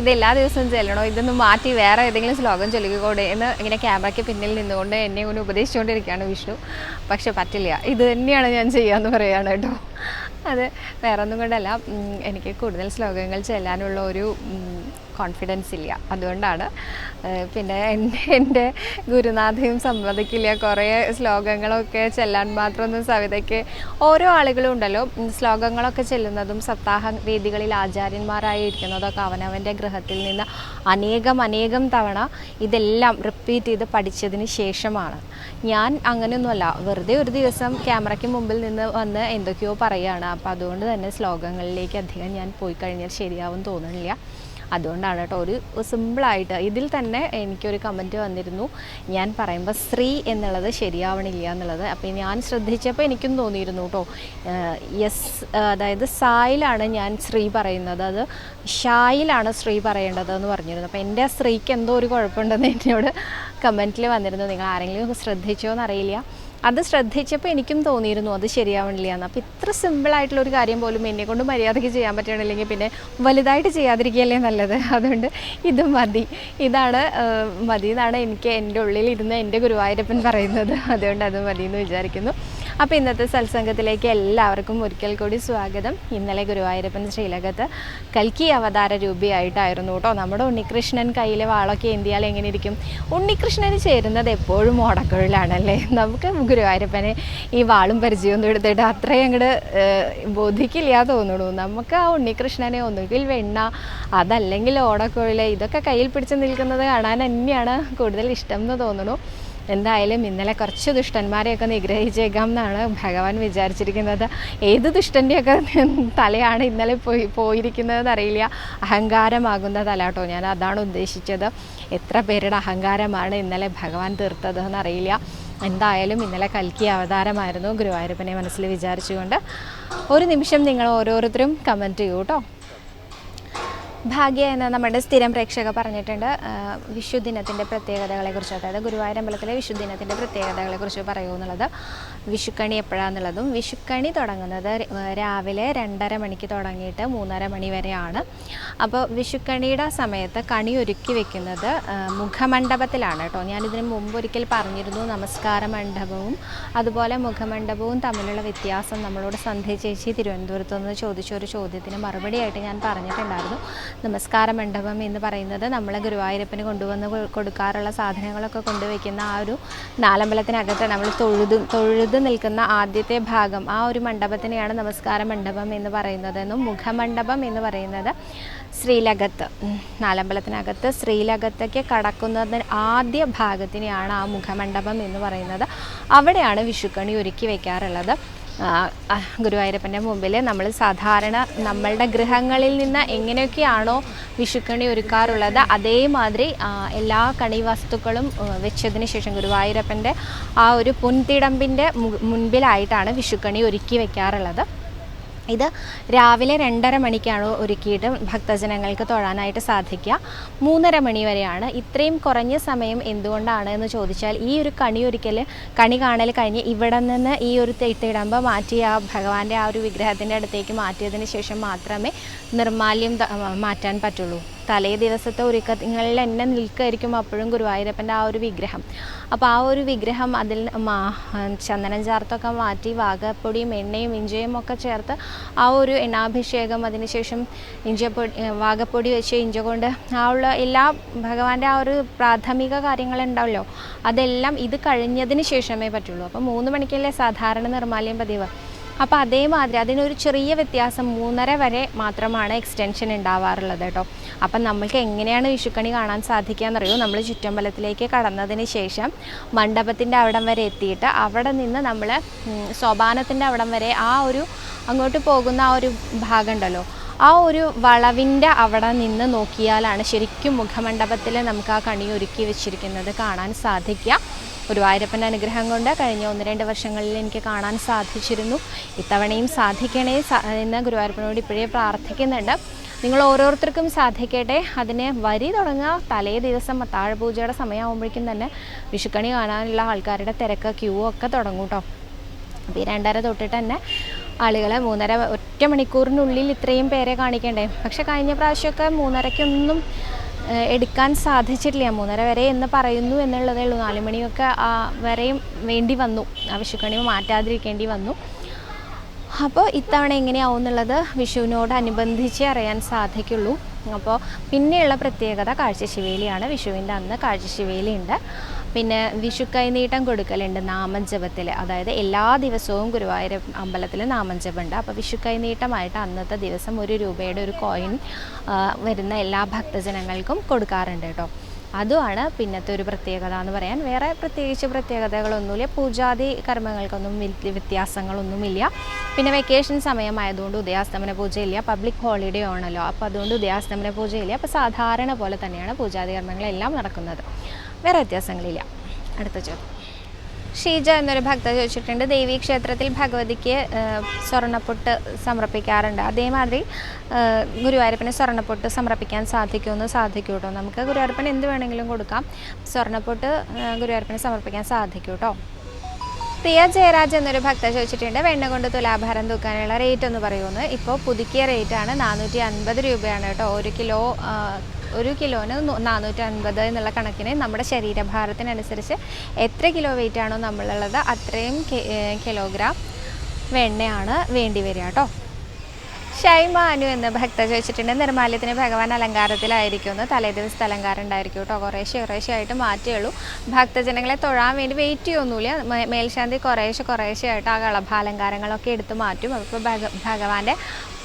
ഇത് എല്ലാ ദിവസവും ചെല്ലണോ? ഇതൊന്നും മാറ്റി വേറെ ഏതെങ്കിലും ശ്ലോകം ചൊല്ലിക്കൂടെ എന്ന് ഇങ്ങനെ ക്യാമറയ്ക്ക് പിന്നിൽ നിന്നുകൊണ്ട് എന്നെ ഒന്ന് ഉപദേശിച്ചുകൊണ്ടിരിക്കുകയാണ് വിഷ്ണു. പക്ഷെ പറ്റില്ല. ഇത് തന്നെയാണ് ഞാൻ ചെയ്യാമെന്ന് പറയുകയാണ് കേട്ടോ. അത് വേറെ ഒന്നും കൊണ്ടല്ല എനിക്ക് കൂടുതൽ ശ്ലോകങ്ങൾ ചെല്ലാനുള്ള ഒരു കോൺഫിഡൻസ് ഇല്ല. അതുകൊണ്ടാണ് പിന്നെ എന്റെ ഗുരുനാഥയും സമ്മതിക്കില്ല. കുറേ ശ്ലോകങ്ങളൊക്കെ ചെല്ലാൻ മാത്രമൊന്നും സവിതയ്ക്ക് ഓരോ ആളുകളും ഉണ്ടല്ലോ. ശ്ലോകങ്ങളൊക്കെ ചെല്ലുന്നതും സപ്താഹ വേദികളിൽ ആചാര്യന്മാരായിരിക്കുന്നതൊക്കെ അവനവന്റെ ഗൃഹത്തിൽ നിന്ന് അനേകം അനേകം തവണ ഇതെല്ലാം റിപ്പീറ്റ് ചെയ്ത് പഠിച്ചതിന് ശേഷമാണ്. ഞാൻ അങ്ങനെയൊന്നുമല്ല. വെറുതെ ഒരു ദിവസം ക്യാമറയ്ക്ക് മുമ്പിൽ നിന്ന് വന്ന് എന്തൊക്കെയോ പറയുകയാണ് അപ്പോൾ അതുകൊണ്ട് തന്നെ ശ്ലോകങ്ങളിലേക്ക് അധികം ഞാൻ പോയി കഴിഞ്ഞാൽ ശരിയാവും തോന്നുന്നില്ല. അതുകൊണ്ടാണ് കേട്ടോ. ഒരു സിമ്പിളായിട്ട് ഇതിൽ തന്നെ എനിക്കൊരു കമന്റ് വന്നിരുന്നു. ഞാൻ പറയുമ്പോൾ ശ്രീ എന്നുള്ളത് ശരിയാവണില്ല എന്നുള്ളത്. അപ്പോൾ ഞാൻ ശ്രദ്ധിച്ചപ്പോൾ എനിക്കും തോന്നിയിരുന്നു കേട്ടോ. യെസ് അതായത് സായിലാണ് ഞാൻ ശ്രീ പറയുന്നത്. അത് ഷായിലാണ് ശ്രീ പറയേണ്ടത് എന്ന് പറഞ്ഞിരുന്നു. അപ്പോൾ എന്റെ സ്ത്രീക്ക് എന്തോ ഒരു കുഴപ്പമുണ്ടെന്ന് എന്നോട് കമന്റിൽ വന്നിരുന്നു. നിങ്ങൾ ആരെങ്കിലും ശ്രദ്ധിച്ചോ എന്നറിയില്ല. അത് ശ്രദ്ധിച്ചപ്പോൾ എനിക്കും തോന്നിയിരുന്നു അത് ശരിയാവണില്ല എന്ന്. അപ്പോൾ ഇത്ര സിമ്പിളായിട്ടുള്ള ഒരു കാര്യം പോലും എന്നെ കൊണ്ട് മര്യാദയ്ക്ക് ചെയ്യാൻ പറ്റണില്ലെങ്കിൽ പിന്നെ വലുതായിട്ട് ചെയ്യാതിരിക്കുകയല്ലേ നല്ലത്. അതുകൊണ്ട് ഇത് മതി. ഇതാണ് മതി എന്നാണ് എനിക്ക് എന്റെ ഉള്ളിൽ ഇരുന്ന് എന്റെ ഗുരുവായൂരപ്പൻ പറയുന്നത്. അതുകൊണ്ട് അത് മതി എന്ന് വിചാരിക്കുന്നു. അപ്പോൾ ഇന്നത്തെ സത്സംഗത്തിലേക്ക് എല്ലാവർക്കും ഒരിക്കൽ കൂടി സ്വാഗതം. ഇന്നലെ ഗുരുവായൂരപ്പൻ ശ്രീലകത്ത് കൽക്കി അവതാര രൂപിയായിട്ടായിരുന്നു കേട്ടോ. നമ്മുടെ ഉണ്ണികൃഷ്ണൻ കയ്യിലെ വാളൊക്കെ എന്തിയാൽ എങ്ങനെ ഇരിക്കും? ഉണ്ണികൃഷ്ണന് ചേരുന്നത് എപ്പോഴും ഓടക്കുഴലാണല്ലേ? നമുക്ക് ഗുരുവായൂരപ്പനെ ഈ വാളും പരിചയമൊന്നും എടുത്തിട്ട് അത്രയും അങ്ങോട്ട് ബോധിക്കില്ല തോന്നുന്നു നമുക്ക് ആ ഉണ്ണികൃഷ്ണനെ ഒന്നുകിൽ വെണ്ണ അതല്ലെങ്കിൽ ഓടക്കുഴൽ ഇതൊക്കെ കയ്യിൽ പിടിച്ച് നിൽക്കുന്നത് കാണാൻ തന്നെയാണ് കൂടുതൽ ഇഷ്ടം എന്ന് തോന്നുന്നു എന്തായാലും ഇന്നലെ കുറച്ച് ദുഷ്ടന്മാരെയൊക്കെ നിഗ്രഹിച്ചേക്കാം എന്നാണ് ഭഗവാൻ വിചാരിച്ചിരിക്കുന്നത്. ഏത് ദുഷ്ടന്റെയൊക്കെ തലയാണ് ഇന്നലെ പോയി പോയിരിക്കുന്നതെന്ന് അറിയില്ല. അഹങ്കാരമാകുന്ന തല കേട്ടോ ഞാൻ അതാണ് ഉദ്ദേശിച്ചത്. എത്ര പേരുടെ അഹങ്കാരമാണ് ഇന്നലെ ഭഗവാൻ തീർത്തത് എന്നറിയില്ല എന്തായാലും ഇന്നലെ കൽക്കി അവതാരമായിരുന്നു ഗുരുവായൂരപ്പനെ മനസ്സിൽ വിചാരിച്ചുകൊണ്ട്. ഒരു നിമിഷം നിങ്ങൾ ഓരോരുത്തരും കമന്റ് ചെയ്യൂ കേട്ടോ. ഭാഗ്യ എന്ന് നമ്മുടെ സ്ഥിരം പ്രേക്ഷക പറഞ്ഞിട്ടുണ്ട്. വിഷുദിനത്തിന്റെ പ്രത്യേകതകളെക്കുറിച്ച്. അതായത് ഗുരുവായൂരമ്പലത്തിലെ വിഷുദിനത്തിന്റെ പ്രത്യേകതകളെക്കുറിച്ച് പറയൂ എന്നുള്ളത്. വിഷുക്കണി എപ്പോഴാണെന്നുള്ളതും വിഷുക്കണി തുടങ്ങുന്നത് രാവിലെ രണ്ടര മണിക്ക് തുടങ്ങിയിട്ട് മൂന്നര മണി വരെയാണ്. അപ്പോൾ വിഷുക്കണിയുടെ സമയത്ത് കണി ഒരുക്കി വെക്കുന്നത് മുഖമണ്ഡപത്തിലാണ് കേട്ടോ ഞാനിതിന് മുമ്പ് ഒരിക്കൽ പറഞ്ഞിരുന്നു നമസ്കാര മണ്ഡപവും അതുപോലെ മുഖമണ്ഡപവും തമ്മിലുള്ള വ്യത്യാസം നമ്മളോട് സന്ധ്യ ചേച്ചി തിരുവനന്തപുരത്തു നിന്ന് ചോദിച്ച ഒരു ചോദ്യത്തിന് മറുപടിയായിട്ട് ഞാൻ പറഞ്ഞിട്ടുണ്ടായിരുന്നു. നമസ്കാര മണ്ഡപം എന്ന് പറയുന്നത് നമ്മൾ ഗുരുവായൂരപ്പന് കൊണ്ടുവന്ന് കൊടുക്കാറുള്ള സാധനങ്ങളൊക്കെ കൊണ്ടുവയ്ക്കുന്ന ആ ഒരു നാലമ്പലത്തിനകത്ത് നമ്മൾ തൊഴുതും തൊഴുത് നിൽക്കുന്ന ആദ്യത്തെ ഭാഗം ആ ഒരു മണ്ഡപത്തിനെയാണ് നമസ്കാര മണ്ഡപം എന്ന് പറയുന്നത്. എന്നും മുഖമണ്ഡപം എന്ന് പറയുന്നത് ശ്രീലകത്ത്. നാലമ്പലത്തിനകത്ത് ശ്രീലകത്തേക്ക് കടക്കുന്നതിന് ആദ്യ ഭാഗത്തിനെയാണ് ആ മുഖമണ്ഡപം എന്ന് പറയുന്നത്. അവിടെയാണ് വിഷുക്കണി ഒരുക്കി വയ്ക്കാറുള്ളത് ഗുരുവായൂരപ്പന്റെ മുമ്പിൽ നമ്മൾ സാധാരണ നമ്മളുടെ ഗൃഹങ്ങളിൽ നിന്ന് എങ്ങനെയൊക്കെയാണോ വിഷുക്കണി ഒരുക്കാറുള്ളത് അതേമാതിരി എല്ലാ കണി വസ്തുക്കളും വെച്ചതിന് ശേഷം ഗുരുവായൂരപ്പന്റെ ആ ഒരു പുൻതിടമ്പിന്റെ മുൻപിലായിട്ടാണ് വിഷുക്കണി ഒരുക്കി വയ്ക്കാറുള്ളത് ഇത് രാവിലെ രണ്ടര മണിക്കാണ് ഒരുക്കിയിട്ട് ഭക്തജനങ്ങൾക്ക് തൊഴാനായിട്ട് സാധിക്കുക. മൂന്നര മണി വരെയാണ്. ഇത്രയും കുറഞ്ഞ സമയം എന്തുകൊണ്ടാണ് എന്ന് ചോദിച്ചാൽ ഈ ഒരു കണി ഒരിക്കൽ കണി കാണൽ കഴിഞ്ഞ് ഇവിടെ നിന്ന് ഈ ഒരു തെയ്ത്തിടമ്പ മാറ്റി ആ ഭഗവാന്റെ ആ ഒരു വിഗ്രഹത്തിന്റെ അടുത്തേക്ക് മാറ്റിയതിന് ശേഷം മാത്രമേ നിർമാല്യം മാറ്റാൻ പറ്റുള്ളൂ. തലേ ദിവസത്തെ ഒരുക്കങ്ങളിൽ എന്നെ നിൽക്കായിരിക്കും അപ്പോഴും ഗുരുവായൂരപ്പന്റെ ആ ഒരു വിഗ്രഹം. അപ്പോൾ ആ ഒരു വിഗ്രഹം അതിൽ മാ ചന്ദനം ചാർത്തൊക്കെ മാറ്റി വാഗപ്പൊടിയും എണ്ണയും ഇഞ്ചിയും ഒക്കെ ചേർത്ത് ആ ഒരു എണ്ണാഭിഷേകം അതിനുശേഷം ഇഞ്ചപ്പൊടി വാഗപ്പൊടി വെച്ച് ഇഞ്ച കൊണ്ട് ആ ഉള്ള എല്ലാ ഭഗവാന്റെ ആ ഒരു പ്രാഥമിക കാര്യങ്ങളുണ്ടാവല്ലോ. അതെല്ലാം ഇത് കഴിഞ്ഞതിന് ശേഷമേ പറ്റുള്ളൂ. അപ്പോൾ മൂന്ന് മണിക്കല്ലേ സാധാരണ നിർമ്മാല്യം പതിവ്? അപ്പോൾ അതേമാതിരി അതിനൊരു ചെറിയ വ്യത്യാസം മൂന്നര വരെ മാത്രമാണ് എക്സ്റ്റൻഷൻ ഉണ്ടാവാറുള്ളത് കേട്ടോ അപ്പം നമ്മൾക്ക് എങ്ങനെയാണ് വിഷുക്കണി കാണാൻ സാധിക്കുക എന്നറിയോ നമ്മൾ ചുറ്റമ്പലത്തിലേക്ക് കടന്നതിന് ശേഷം മണ്ഡപത്തിന്റെ അവിടം വരെ എത്തിയിട്ട് അവിടെ നിന്ന് നമ്മൾ സോപാനത്തിന്റെ അവിടം വരെ ആ ഒരു അങ്ങോട്ട് പോകുന്ന ആ ഒരു ഭാഗം ഉണ്ടല്ലോ ആ ഒരു വളവിന്റെ അവിടെ നിന്ന് നോക്കിയാലാണ് ശരിക്കും മുഖമണ്ഡപത്തിൽ നമുക്ക് ആ കണി ഒരുക്കി വെച്ചിരിക്കുന്നത് കാണാൻ സാധിക്കുക. ഗുരുവായൂരപ്പന്റെ അനുഗ്രഹം കൊണ്ട് കഴിഞ്ഞ ഒന്ന് രണ്ട് വർഷങ്ങളിൽ എനിക്ക് കാണാൻ സാധിച്ചിരുന്നു. ഇത്തവണയും സാധിക്കണേ എന്ന് ഗുരുവായൂരപ്പനോട് ഇപ്പോഴേ പ്രാർത്ഥിക്കുന്നുണ്ട്. നിങ്ങൾ ഓരോരുത്തർക്കും സാധിക്കട്ടെ. അതിന് വരി തുടങ്ങുക. തലേ ദിവസം താഴപൂജയുടെ സമയമാകുമ്പോഴേക്കും തന്നെ വിഷുക്കണി കാണാനുള്ള ആൾക്കാരുടെ തിരക്ക് ക്യൂ ഒക്കെ തുടങ്ങും കേട്ടോ അപ്പോൾ ഈ രണ്ടര തൊട്ടിട്ട് തന്നെ ആളുകളെ മൂന്നര ഒറ്റ മണിക്കൂറിനുള്ളിൽ ഇത്രയും പേരെ കാണിക്കണ്ടേ? പക്ഷെ കഴിഞ്ഞ പ്രാവശ്യമൊക്കെ മൂന്നരയ്ക്കൊന്നും എടുക്കാൻ സാധിച്ചിട്ടില്ല. മൂന്നര വരെ എന്ന് പറയുന്നു എന്നുള്ളതേ ഉള്ളൂ. നാല് മണിയൊക്കെ വരെയും വേണ്ടി വന്നു. ആ വിഷുക്കണി മാറ്റാതിരിക്കേണ്ടി വന്നു. അപ്പോൾ ഇത്തവണ എങ്ങനെയാവും എന്നുള്ളത് വിഷുവിനോടനുബന്ധിച്ച് അറിയാൻ സാധിക്കുള്ളൂ. അപ്പോൾ പിന്നെയുള്ള പ്രത്യേകത കാഴ്ചശിവേലിയാണ്. വിഷുവിന്റെ അന്ന് കാഴ്ചശിവേലി ഉണ്ട് പിന്നെ വിഷു കൈനീട്ടം കൊടുക്കലുണ്ട് നാമജപത്തിൽ. അതായത് എല്ലാ ദിവസവും ഗുരുവായൂർ അമ്പലത്തിൽ നാമജപമുണ്ട് അപ്പോൾ വിഷു കൈനീട്ടമായിട്ട് അന്നത്തെ ദിവസം ഒരു രൂപയുടെ ഒരു കോയിൻ വരുന്ന എല്ലാ ഭക്തജനങ്ങൾക്കും കൊടുക്കാറുണ്ട് കേട്ടോ. അതുമാണ് പിന്നത്തെ ഒരു പ്രത്യേകത എന്ന് പറയാൻ. വേറെ പ്രത്യേകിച്ച് പ്രത്യേകതകളൊന്നുമില്ല. പൂജാതി കർമ്മങ്ങൾക്കൊന്നും വ്യത്യാസങ്ങളൊന്നുമില്ല. പിന്നെ വെക്കേഷൻ സമയമായതുകൊണ്ട് ഉദയാസ്തമന പൂജയില്ല. പബ്ലിക് ഹോളിഡേ ആണല്ലോ. അപ്പോൾ അതുകൊണ്ട് ഉദയാസ്തമന പൂജയില്ല. അപ്പോൾ സാധാരണ പോലെ തന്നെയാണ് പൂജാതി കർമ്മങ്ങളെല്ലാം നടക്കുന്നത്. വേറെ വ്യത്യാസങ്ങളില്ല. അടുത്ത ചോദ്യം. ഷീജ എന്നൊരു ഭക്ത ചോദിച്ചിട്ടുണ്ട് ദേവീ ക്ഷേത്രത്തിൽ ഭഗവതിക്ക് സ്വർണപ്പൊട്ട് സമർപ്പിക്കാറുണ്ട്. അതേമാതിരി ഗുരുവായൂരപ്പന് സ്വർണപ്പൊട്ട് സമർപ്പിക്കാൻ സാധിക്കുമെന്ന് സാധിക്കും കേട്ടോ നമുക്ക് ഗുരുവായൂരപ്പന് എന്ത് വേണമെങ്കിലും കൊടുക്കാം. സ്വർണപ്പൊട്ട് ഗുരുവായൂരപ്പന് സമർപ്പിക്കാൻ സാധിക്കും കേട്ടോ പ്രിയ ജയരാജ് എന്നൊരു ഭക്ത ചോദിച്ചിട്ടുണ്ട് വെണ്ണ കൊണ്ട് തുലാഭാരം തൂക്കാനുള്ള റേറ്റ് എന്ന് പറയുമെന്ന് ഇപ്പോൾ പുതുക്കിയ റേറ്റാണ് നാനൂറ്റി അൻപത് രൂപയാണ് കേട്ടോ. ഒരു കിലോ ഒരു കിലോന് നാനൂറ്റി അൻപത് എന്നുള്ള കണക്കിന് നമ്മുടെ ശരീരഭാരത്തിനനുസരിച്ച് എത്ര കിലോ വെയിറ്റ് ആണോ നമ്മളുള്ളത് അത്രയും കിലോഗ്രാം വെണ്ണയാണ് വേണ്ടി വരിക കേട്ടോ. ഷൈമ അനു എന്ന് ഭക്ത ചോദിച്ചിട്ടുണ്ട്. നിർമാല്യത്തിന് ഭഗവാൻ അലങ്കാരത്തിലായിരിക്കുമെന്ന്. തലേ ദിവസത്തെ അലങ്കാരം ഉണ്ടായിരിക്കും കേട്ടോ. കുറേശ്ശെ കുറേശ്ശെ ആയിട്ട് മാറ്റുകയുള്ളൂ ഭക്തജനങ്ങളെ തൊഴാൻ വേണ്ടി വെയിറ്റ് ചെയ്യൊന്നുമില്ല മേൽശാന്തി കുറേശ്ശെ കുറേശ്ശെ ആയിട്ട് ആ കളഭാലങ്കാരങ്ങളൊക്കെ എടുത്ത് മാറ്റും. അപ്പോൾ ഭഗ ഭഗവാന്റെ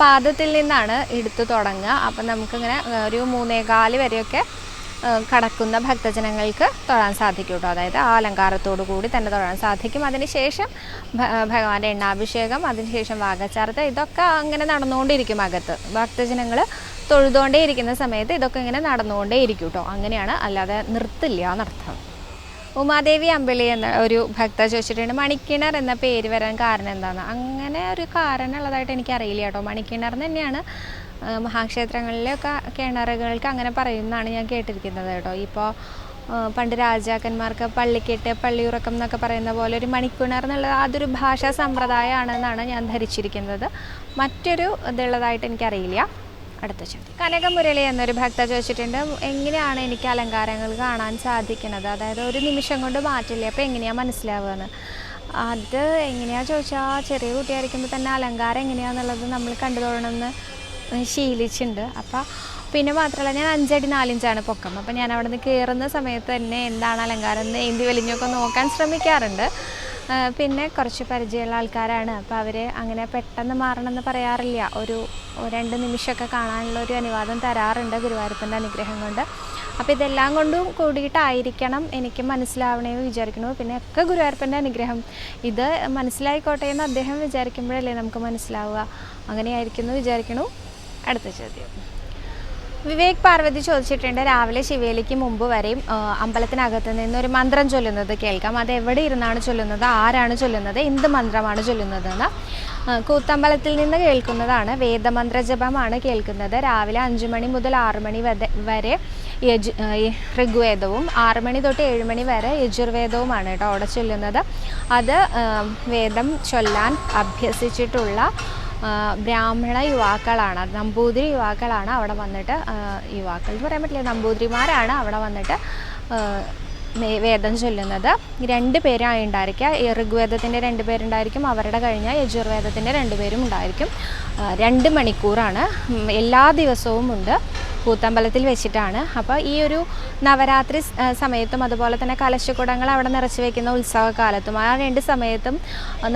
പാദത്തിൽ നിന്നാണ് എടുത്തു തുടങ്ങുക. അപ്പം നമുക്കിങ്ങനെ ഒരു മൂന്നേകാൽ വരെയൊക്കെ കടക്കുന്ന ഭക്തജനങ്ങൾക്ക് തൊഴാൻ സാധിക്കും കേട്ടോ അതായത് ആ അലങ്കാരത്തോടു കൂടി തന്നെ തൊഴാൻ സാധിക്കും. അതിനുശേഷം ഭഗവാന്റെ എണ്ണാഭിഷേകം അതിനുശേഷം വാഗച്ചാർത്ത് ഇതൊക്കെ അങ്ങനെ നടന്നുകൊണ്ടിരിക്കും അകത്ത്. ഭക്തജനങ്ങൾ തൊഴുതുകൊണ്ടേ ഇരിക്കുന്ന സമയത്ത് ഇതൊക്കെ ഇങ്ങനെ നടന്നുകൊണ്ടേ ഇരിക്കും കേട്ടോ അങ്ങനെയാണ് അല്ലാതെ നിർത്തില്ല എന്നർത്ഥം. ഉമാദേവി അമ്പിളി എന്ന ഒരു ഭക്ത ചോദിച്ചിട്ടുണ്ട് മണിക്കിണർ എന്ന പേര് വരാൻ കാരണം എന്താണ്? അങ്ങനെ ഒരു കാരണം ഉള്ളതായിട്ട് എനിക്കറിയില്ല കേട്ടോ. മണിക്കിണർ തന്നെയാണ് മഹാക്ഷേത്രങ്ങളിലൊക്കെ കിണറുകൾക്ക് അങ്ങനെ പറയുന്നതാണ് ഞാൻ കേട്ടിരിക്കുന്നത് കേട്ടോ. ഇപ്പോൾ പണ്ട് രാജാക്കന്മാർക്ക് പള്ളിക്കെട്ട് പള്ളിയുറക്കം എന്നൊക്കെ പറയുന്ന പോലെ ഒരു മണിക്കിണർ എന്നുള്ളത് അതൊരു ഭാഷാ സമ്പ്രദായമാണെന്നാണ് ഞാൻ ധരിച്ചിരിക്കുന്നത്. മറ്റൊരു ഇതുള്ളതായിട്ട് എനിക്കറിയില്ല. അടുത്ത ചോദ്യം. കനകമുരളി എന്നൊരു ഭക്ത ചോദിച്ചിട്ടുണ്ട്. എങ്ങനെയാണ് എനിക്ക് അലങ്കാരങ്ങൾ കാണാൻ സാധിക്കുന്നത്? അതായത് ഒരു നിമിഷം കൊണ്ട് മാറ്റില്ലേ? അപ്പോൾ എങ്ങനെയാണ് മനസ്സിലാവുകയെന്ന് അത് എങ്ങനെയാ ചോദിച്ചാൽ ചെറിയ കുട്ടിയായിരിക്കുമ്പോൾ തന്നെ അലങ്കാരം എങ്ങനെയാണെന്നുള്ളത് നമ്മൾ കണ്ടു തുടങ്ങണമെന്ന് ശീലിച്ചിട്ടുണ്ട് അപ്പോൾ പിന്നെ മാത്രമല്ല ഞാൻ അഞ്ചടി നാലിഞ്ചാണ് പൊക്കം. അപ്പോൾ ഞാൻ അവിടെ നിന്ന് കയറുന്ന സമയത്ത് തന്നെ എന്താണ് അലങ്കാരം എന്ന് ഏന്തി വലിഞ്ഞൊക്കെ നോക്കാൻ ശ്രമിക്കാറുണ്ട്. പിന്നെ കുറച്ച് പരിചയമുള്ള ആൾക്കാരാണ്. അപ്പോൾ അവർ അങ്ങനെ പെട്ടെന്ന് മാറണമെന്ന് പറയാറില്ല. ഒരു രണ്ട് നിമിഷമൊക്കെ കാണാനുള്ള ഒരു അനുവാദം തരാറുണ്ട് ഗുരുവായൂരപ്പന്റെ അനുഗ്രഹം കൊണ്ട്. അപ്പോൾ ഇതെല്ലാം കൊണ്ടും കൂടിയിട്ടായിരിക്കണം എനിക്ക് മനസ്സിലാവണമെന്ന് വിചാരിക്കണു പിന്നെ ഒക്കെ ഗുരുവായൂരപ്പന്റെ അനുഗ്രഹം. ഇത് മനസ്സിലായിക്കോട്ടെ എന്ന് അദ്ദേഹം വിചാരിക്കുമ്പോഴല്ലേ നമുക്ക് മനസ്സിലാവുക. അങ്ങനെയായിരിക്കുന്നു വിചാരിക്കണു അടുത്ത ചോദ്യം. വിവേക് പാർവതി ചോദിച്ചിട്ടുണ്ട് രാവിലെ ശിവേലിക്ക് മുമ്പ് വരെയും അമ്പലത്തിനകത്ത് നിന്ന് ഒരു മന്ത്രം ചൊല്ലുന്നത് കേൾക്കാം. അത് എവിടെ ഇരുന്നാണ് ചൊല്ലുന്നത്? ആരാണ് ചൊല്ലുന്നത്? എന്ത് മന്ത്രമാണ് ചൊല്ലുന്നതെന്ന്. കൂത്തമ്പലത്തിൽ നിന്ന് കേൾക്കുന്നതാണ് വേദമന്ത്ര ജപമാണ് കേൾക്കുന്നത്. രാവിലെ അഞ്ചു മണി മുതൽ ആറു മണി വരെ യജു ഋഗ്വേദവും ആറു മണി തൊട്ട് ഏഴ് മണി വരെ യജുർവേദവുമാണ് കേട്ടോ അവിടെ ചൊല്ലുന്നത്. അത് വേദം ചൊല്ലാൻ അഭ്യസിച്ചിട്ടുള്ള ബ്രാഹ്മണ യുവാക്കളാണ് നമ്പൂതിരി യുവാക്കളാണ് അവിടെ വന്നിട്ട് യുവാക്കൾ എന്ന് പറയാൻ പറ്റില്ല നമ്പൂതിരിമാരാണ് അവിടെ വന്നിട്ട് വേദം ചൊല്ലുന്നത്. രണ്ട് പേരായി ഉണ്ടായിരിക്കുക. ഋഗ്വേദത്തിന്റെ രണ്ട് പേരുണ്ടായിരിക്കും അവരുടെ കഴിഞ്ഞാൽ യജുർവേദത്തിന്റെ രണ്ട് പേരും ഉണ്ടായിരിക്കും. രണ്ട് മണിക്കൂറാണ്. എല്ലാ ദിവസവും ഉണ്ട്. കൂത്തമ്പലത്തിൽ വെച്ചിട്ടാണ്. അപ്പോൾ ഈ ഒരു നവരാത്രി സമയത്തും അതുപോലെ തന്നെ കലശക്കുടങ്ങൾ അവിടെ നിറച്ച് വെക്കുന്ന ഉത്സവകാലത്തും ആ രണ്ട് സമയത്തും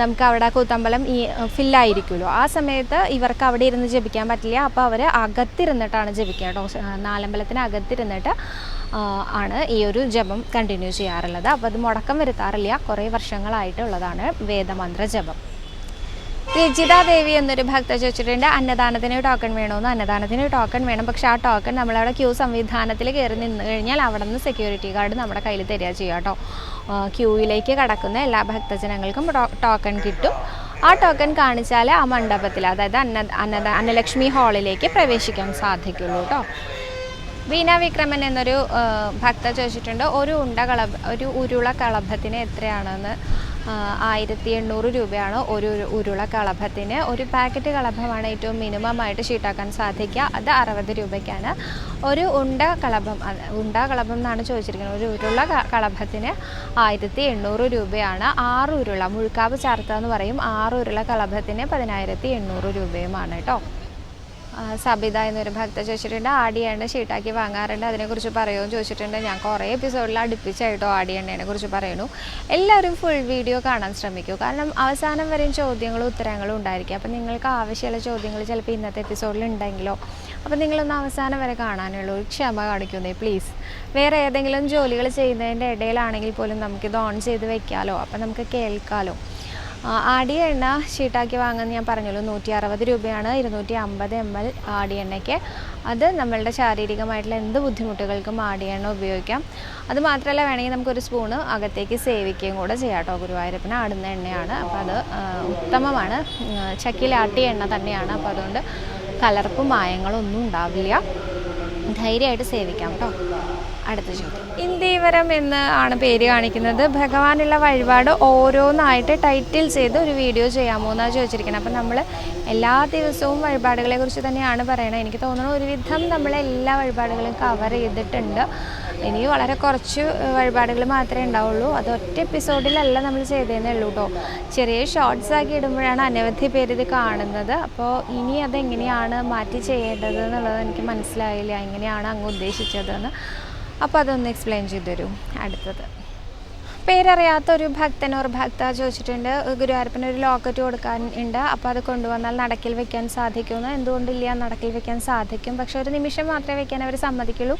നമുക്ക് അവിടെ കൂത്തമ്പലം ഈ ഫില്ലായിരിക്കുമല്ലോ. ആ സമയത്ത് ഇവർക്ക് അവിടെ ഇരുന്ന് ജപിക്കാൻ പറ്റില്ല. അപ്പോൾ അവർ അകത്തിരുന്നിട്ടാണ് ജപിക്കുക കേട്ടോ. നാലമ്പലത്തിന് അകത്തിരുന്നിട്ട് ആണ് ഈ ഒരു ജപം കണ്ടിന്യൂ ചെയ്യാറുള്ളത്. അപ്പോൾ അത് മുടക്കം വരുത്താറില്ല. കുറേ വർഷങ്ങളായിട്ടുള്ളതാണ് വേദമന്ത്ര ജപം രജിത ദേവി എന്നൊരു ഭക്ത ചോദിച്ചിട്ടുണ്ട് അന്നദാനത്തിന് ടോക്കൺ വേണമെന്ന് അന്നദാനത്തിന് ടോക്കൺ വേണം. പക്ഷെ ആ ടോക്കൺ നമ്മളവിടെ ക്യൂ സംവിധാനത്തിൽ കയറി നിന്ന് കഴിഞ്ഞാൽ അവിടെ നിന്ന് സെക്യൂരിറ്റി ഗാർഡ് നമ്മുടെ കയ്യിൽ തരിക ചെയ്യുക കേട്ടോ. ക്യൂയിലേക്ക് കടക്കുന്ന എല്ലാ ഭക്തജനങ്ങൾക്കും ടോക്കൺ കിട്ടും. ആ ടോക്കൺ കാണിച്ചാൽ ആ മണ്ഡപത്തിൽ അതായത് അന്ന അന്നദ അന്നലക്ഷ്മി ഹാളിലേക്ക് പ്രവേശിക്കാൻ സാധിക്കുള്ളൂ കേട്ടോ. വീണ വിക്രമൻ എന്നൊരു ഭക്ത ചോദിച്ചിട്ടുണ്ട് ഒരു ഉണ്ട കളഭ ഒരു ഉരുള കളഭത്തിന് എത്രയാണെന്ന്? ആയിരത്തി എണ്ണൂറ് രൂപയാണ് ഒരു ഉരു- ഉരുള കളഭത്തിന്. ഒരു പാക്കറ്റ് കളഭമാണ് ഏറ്റവും മിനിമം ആയിട്ട് ഷീട്ടാക്കാൻ സാധിക്കുക. അത് അറുപത് രൂപയ്ക്കാണ്. ഒരു ഉണ്ട കളഭം ഉണ്ട കളഭം എന്നാണ് ചോദിച്ചിരിക്കുന്നത്. ഒരു ഉരുള കളഭത്തിന് ആയിരത്തി എണ്ണൂറ് രൂപയാണ്. ആറ് ഉരുള മുഴുക്കാവ് ചാർത്ത എന്ന് പറയും. ആറ് ഉരുള കളഭത്തിന് പതിനായിരത്തി എണ്ണൂറ് രൂപയുമാണ് കേട്ടോ. സബിത എന്നൊരു ഭക്ത ചോദിച്ചിട്ടുണ്ട് ആടിയെണ്ണ ഷീട്ടാക്കി വാങ്ങാറുണ്ട് അതിനെക്കുറിച്ച് പറയുമെന്ന് ചോദിച്ചിട്ടുണ്ട്. ഞാൻ കുറേ എപ്പിസോഡിൽ അടുപ്പിച്ചായിട്ടോ ആടിയെണ്ണയെ കുറിച്ച് പറയുന്നു. എല്ലാവരും ഫുൾ വീഡിയോ കാണാൻ ശ്രമിക്കൂ. കാരണം അവസാനം വരെയും ചോദ്യങ്ങളും ഉത്തരങ്ങളും ഉണ്ടായിരിക്കും. അപ്പോൾ നിങ്ങൾക്ക് ആവശ്യമുള്ള ചോദ്യങ്ങൾ ചിലപ്പോൾ ഇന്നത്തെ എപ്പിസോഡിൽ ഉണ്ടെങ്കിലോ അപ്പം നിങ്ങളൊന്ന് അവസാനം വരെ കാണാനുള്ളൂ ഒരു ക്ഷമ കാണിക്കുന്നേ പ്ലീസ് വേറെ ഏതെങ്കിലും ജോലികൾ ചെയ്യുന്നതിന്റെ ഇടയിലാണെങ്കിൽ പോലും നമുക്കിത് ഓൺ ചെയ്ത് വെക്കാമല്ലോ അപ്പോൾ നമുക്ക് കേൾക്കാമല്ലോ ആടിയ എണ്ണ ഷീട്ടാക്കി വാങ്ങുന്ന ഞാൻ പറഞ്ഞല്ലോ നൂറ്റി അറുപത് രൂപയാണ് ഇരുന്നൂറ്റി അമ്പത് എം എൽ ആടിയ എണ്ണയ്ക്ക്. അത് നമ്മളുടെ ശാരീരികമായിട്ടുള്ള എന്ത് ബുദ്ധിമുട്ടുകൾക്കും ആടി എണ്ണ ഉപയോഗിക്കാം. അത് മാത്രമല്ല വേണമെങ്കിൽ നമുക്കൊരു സ്പൂണ് അകത്തേക്ക് സേവിക്കുകയും കൂടെ ചെയ്യാം കേട്ടോ. ഗുരുവായൂരപ്പന് ആടുന്ന എണ്ണയാണ്. അപ്പോൾ അത് ഉത്തമമാണ്. ചക്കിലാട്ടിയ എണ്ണ തന്നെയാണ്. അപ്പോൾ അതുകൊണ്ട് കലർപ്പും മായങ്ങളൊന്നും ഉണ്ടാവില്ല. ധൈര്യമായിട്ട് സേവിക്കാം കേട്ടോ. അടുത്ത ചോദ്യം. ഇന്ദീവരം എന്ന് ആണ് പേര് കാണിക്കുന്നത്. ഭഗവാനുള്ള വഴിപാട് ഓരോന്നായിട്ട് ടൈറ്റിൽ ചെയ്ത് ഒരു വീഡിയോ ചെയ്യാമോ എന്നാണ് ചോദിച്ചിരിക്കുന്നത്. അപ്പം നമ്മൾ എല്ലാ ദിവസവും വഴിപാടുകളെ കുറിച്ച് തന്നെയാണ് പറയണത്. എനിക്ക് തോന്നുന്നു ഒരുവിധം നമ്മൾ എല്ലാ വഴിപാടുകളും കവർ ചെയ്തിട്ടുണ്ട്. ഇനി വളരെ കുറച്ച് വഴിപാടുകൾ മാത്രമേ ഉണ്ടാവുള്ളൂ. അത് ഒറ്റ എപ്പിസോഡിലല്ല നമ്മൾ ചെയ്തതെന്നേ ഉള്ളൂ കേട്ടോ ചെറിയ ഷോർട്സ് ആക്കി ഇടുമ്പോഴാണ് അനവധി പേര് ഇത് കാണുന്നത്. അപ്പോൾ ഇനി അതെങ്ങനെയാണ് മാറ്റി ചെയ്യേണ്ടത് എന്നുള്ളത് എനിക്ക് മനസ്സിലായില്ല. എങ്ങനെയാണ് അങ്ങ് ഉദ്ദേശിച്ചതെന്ന്. അപ്പോൾ അതൊന്ന് എക്സ്പ്ലെയിൻ ചെയ്തു തരൂ അടുത്തത്. പേരറിയാത്ത ഒരു ഭക്തൻ ഒരു ഭക്ത ചോദിച്ചിട്ടുണ്ട് ഗുരുവായൂരപ്പന് ഒരു ലോക്കറ്റ് കൊടുക്കാൻ ഉണ്ട് അപ്പോൾ അത് കൊണ്ടുവന്നാൽ നടക്കിൽ വെക്കാൻ സാധിക്കുമെന്ന്? എന്തുകൊണ്ടില്ല നടക്കിൽ വെക്കാൻ സാധിക്കും. പക്ഷെ ഒരു നിമിഷം മാത്രമേ വെക്കാൻ അവർ സമ്മതിക്കുള്ളൂ.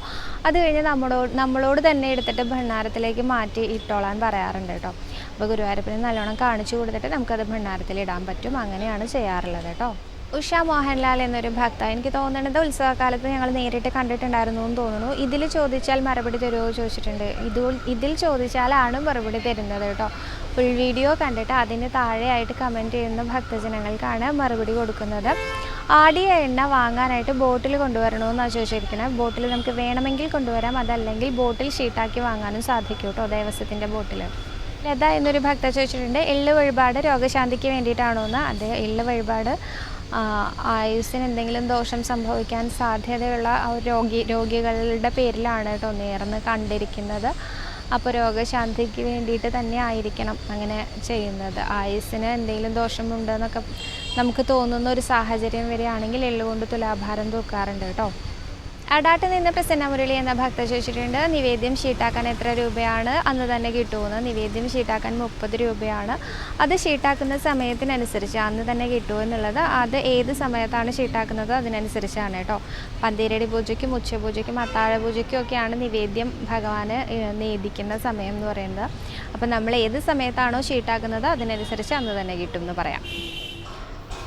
അത് കഴിഞ്ഞ് നമ്മളോട് നമ്മളോട് തന്നെ എടുത്തിട്ട് ഭണ്ണാരത്തിലേക്ക് മാറ്റി ഇട്ടോളാൻ പറയാറുണ്ട് കേട്ടോ. അപ്പോൾ ഗുരുവായൂരപ്പന് നല്ലോണം കാണിച്ചു കൊടുത്തിട്ട് നമുക്കത് ഭണ്ണാരത്തിൽ ഇടാൻ പറ്റും. അങ്ങനെയാണ് ചെയ്യാറുള്ളത് കേട്ടോ. ഉഷ മോഹൻലാൽ എന്നൊരു ഭക്ത. എനിക്ക് തോന്നുന്നത് ഉത്സവകാലത്ത് ഞങ്ങൾ നേരിട്ട് കണ്ടിട്ടുണ്ടായിരുന്നു എന്ന് തോന്നുന്നു. ഇതിൽ ചോദിച്ചാൽ മറുപടി തരുമോ ചോദിച്ചിട്ടുണ്ട്. ഇത് ഇതിൽ ചോദിച്ചാലാണ് മറുപടി തരുന്നത് കേട്ടോ. ഫുൾ വീഡിയോ കണ്ടിട്ട് അതിന് താഴെയായിട്ട് കമന്റ് ചെയ്യുന്ന ഭക്തജനങ്ങൾക്കാണ് മറുപടി കൊടുക്കുന്നത്. ആടിയ എണ്ണ വാങ്ങാനായിട്ട് ബോട്ടിൽ കൊണ്ടുവരണമെന്നാണ് ചോദിച്ചിരിക്കുന്നത്. ബോട്ടിൽ നമുക്ക് വേണമെങ്കിൽ കൊണ്ടുവരാം. അതല്ലെങ്കിൽ ബോട്ടിൽ ഷീട്ടാക്കി വാങ്ങാനും സാധിക്കും കേട്ടോ ദേവസ്വത്തിന്റെ ബോട്ടിൽ ലത എന്നൊരു ഭക്ത ചോദിച്ചിട്ടുണ്ട്. എള്ള് വഴിപാട് രോഗശാന്തിക്ക് വേണ്ടിയിട്ടാണോ എന്ന് അതെ എള്ള് വഴിപാട് ആയുസ്സിന് എന്തെങ്കിലും ദോഷം സംഭവിക്കാൻ സാധ്യതയുള്ള രോഗി രോഗികളുടെ പേരിലാണ് കേട്ടോ നേർന്ന് കണ്ടിരിക്കുന്നത്. അപ്പോൾ രോഗശാന്തിക്ക് വേണ്ടിയിട്ട് തന്നെ ആയിരിക്കണം അങ്ങനെ ചെയ്യുന്നത്. ആയുസ്സിന് എന്തെങ്കിലും ദോഷമുണ്ടെന്നൊക്കെ നമുക്ക് തോന്നുന്ന ഒരു സാഹചര്യം വരികയാണെങ്കിൽ എള്ളുകൊണ്ട് തുലാഭാരം തൂക്കാറുണ്ട് കേട്ടോ. അടാട്ട് നിന്ന് പ്രസന്ന മുരളി എന്ന ഭക്ത ചോദിച്ചിട്ടുണ്ട് നിവേദ്യം ഷീട്ടാക്കാൻ എത്ര രൂപയാണ്? അന്ന് തന്നെ കിട്ടുമെന്ന്. നിവേദ്യം ഷീട്ടാക്കാൻ മുപ്പത് രൂപയാണ്. അത് ഷീട്ടാക്കുന്ന സമയത്തിനനുസരിച്ച് അന്ന് തന്നെ കിട്ടുമെന്നുള്ളത് അത് ഏത് സമയത്താണ് ഷീട്ടാക്കുന്നത് അതിനനുസരിച്ചാണ് കേട്ടോ. പന്തീരടി പൂജയ്ക്കും ഉച്ചപൂജയ്ക്കും അത്താഴ പൂജയ്ക്കും ഒക്കെയാണ് നിവേദ്യം ഭഗവാന് നേദിക്കുന്ന സമയം എന്ന് പറയുന്നത്. അപ്പം നമ്മൾ ഏത് സമയത്താണോ ഷീട്ടാക്കുന്നത് അതിനനുസരിച്ച് അന്ന് തന്നെ കിട്ടും എന്ന് പറയാം.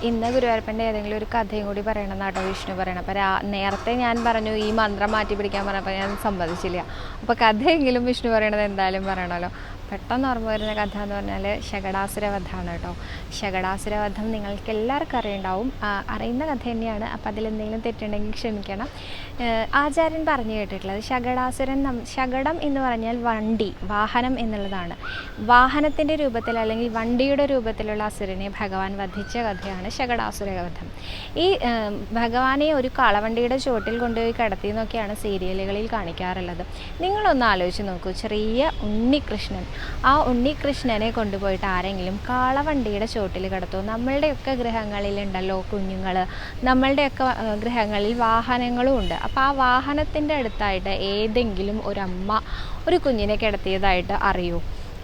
ഇന്ന് ഗുരുവായൂരപ്പന്റെ ഏതെങ്കിലും ഒരു കഥയും കൂടി പറയണം എന്നാട്ടോ വിഷ്ണു പറയണം അപ്പോൾ നേരത്തെ ഞാൻ പറഞ്ഞു ഈ മന്ത്രം മാറ്റി പിടിക്കാൻ പറഞ്ഞപ്പോൾ ഞാൻ സമ്മതിച്ചില്ല. അപ്പോൾ കഥയെങ്കിലും വിഷ്ണു പറയണത് എന്തായാലും പറയണമല്ലോ പെട്ടെന്ന് ഓർമ്മ വരുന്ന കഥ എന്ന് പറഞ്ഞാൽ ശകടാസുരവധമാണ് കേട്ടോ. ശകടാസുരവധം നിങ്ങൾക്ക് എല്ലാവർക്കും അറിയുണ്ടാവും അറിയുന്ന കഥ തന്നെയാണ്. അപ്പോൾ അതിലെന്തെങ്കിലും തെറ്റുണ്ടെങ്കിൽ ക്ഷമിക്കണം. ആചാര്യൻ പറഞ്ഞു കേട്ടിട്ടുള്ളത് ശകടാസുരൻ ശകടം എന്ന് പറഞ്ഞാൽ വണ്ടി വാഹനം എന്നുള്ളതാണ്. വാഹനത്തിന്റെ രൂപത്തിൽ അല്ലെങ്കിൽ വണ്ടിയുടെ രൂപത്തിലുള്ള അസുരനെ ഭഗവാൻ വധിച്ച കഥയാണ് ശകടാസുരവധം. ഈ ഭഗവാനെ ഒരു കാളവണ്ടിയുടെ ചുവട്ടിൽ കൊണ്ടുപോയി കിടത്തി എന്നൊക്കെയാണ് സീരിയലുകളിൽ കാണിക്കാറുള്ളത്. നിങ്ങളൊന്ന് ആലോചിച്ച് നോക്കൂ. ചെറിയ ഉണ്ണികൃഷ്ണൻ ആ ഉണ്ണികൃഷ്ണനെ കൊണ്ടുപോയിട്ട് ആരെങ്കിലും കാളവണ്ടിയുടെ ചോട്ടിൽ കിടത്തു നമ്മളുടെയൊക്കെ ഗൃഹങ്ങളിലുണ്ടല്ലോ കുഞ്ഞുങ്ങൾ നമ്മളുടെയൊക്കെ ഗ്രഹങ്ങളിൽ വാഹനങ്ങളും ഉണ്ട്. അപ്പോൾ ആ വാഹനത്തിന്റെ അടുത്തായിട്ട് ഏതെങ്കിലും ഒരമ്മ ഒരു കുഞ്ഞിനെ കിടത്തിയതായിട്ട് അറിയൂ.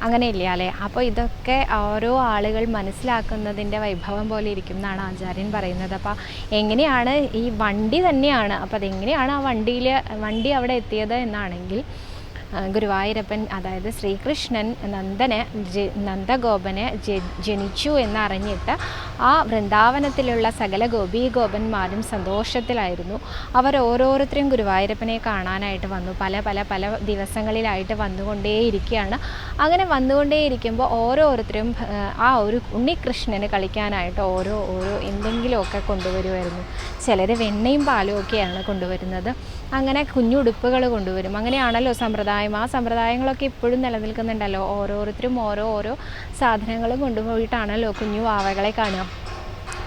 അങ്ങനെയില്ല അല്ലേ? അപ്പോൾ ഇതൊക്കെ ഓരോ ആളുകൾ മനസ്സിലാക്കുന്നതിന്റെ വൈഭവം പോലെ ഇരിക്കും എന്നാണ് ആചാര്യൻ പറയുന്നത്. അപ്പോൾ എങ്ങനെയാണ് ഈ വണ്ടി തന്നെയാണ്. അപ്പോൾ അതെങ്ങനെയാണ് ആ വണ്ടിയിൽ വണ്ടി അവിടെ എത്തിയത് എന്നാണെങ്കിൽ ഗുരുവായൂരപ്പൻ അതായത് ശ്രീകൃഷ്ണൻ നന്ദനെ നന്ദഗോപനെ ജനിച്ചു എന്നറിഞ്ഞിട്ട് ആ വൃന്ദാവനത്തിലുള്ള സകല ഗോപീ ഗോപന്മാരും സന്തോഷത്തിലായിരുന്നു. അവർ ഓരോരുത്തരും ഗുരുവായൂരപ്പനെ കാണാനായിട്ട് വന്നു. പല പല പല ദിവസങ്ങളിലായിട്ട് വന്നുകൊണ്ടേയിരിക്കുകയാണ്. അങ്ങനെ വന്നുകൊണ്ടേയിരിക്കുമ്പോൾ ഓരോരുത്തരും ആ ഒരു ഉണ്ണികൃഷ്ണന് കളിക്കാനായിട്ട് ഓരോ ഓരോ എന്തെങ്കിലുമൊക്കെ കൊണ്ടുവരുമായിരുന്നു. ചിലർ വെണ്ണയും പാലും ഒക്കെയാണ് കൊണ്ടുവരുന്നത്. അങ്ങനെ കുഞ്ഞുടുപ്പുകൾ കൊണ്ടുവരും. അങ്ങനെയാണല്ലോ സമ്പ്രദായം. ആ സമ്പ്രദായങ്ങളൊക്കെ ഇപ്പോഴും നിലനിൽക്കുന്നുണ്ടല്ലോ. ഓരോരുത്തരും ഓരോ ഓരോ സാധനങ്ങളും കൊണ്ടുപോയിട്ടാണല്ലോ കുഞ്ഞു വാവകളെ കാണുക.